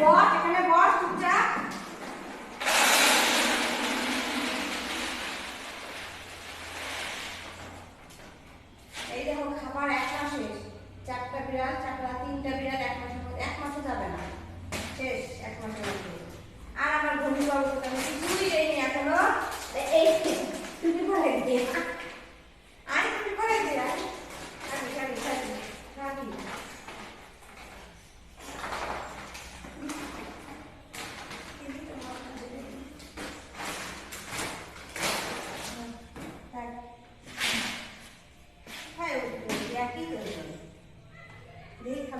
বস এখানে বস চুপচাপ এই দেখো খাবার এক মাস শেষ চারটা বিড়াল চারটা তিনটা বিড়াল এক মাসের মধ্যে এক মাসও যাবে না শেষ এক মাসের মধ্যে আর আমার বন্ধু বাবু কিছুই দেয়নি এখনও এই টুপি পরে দিয়ে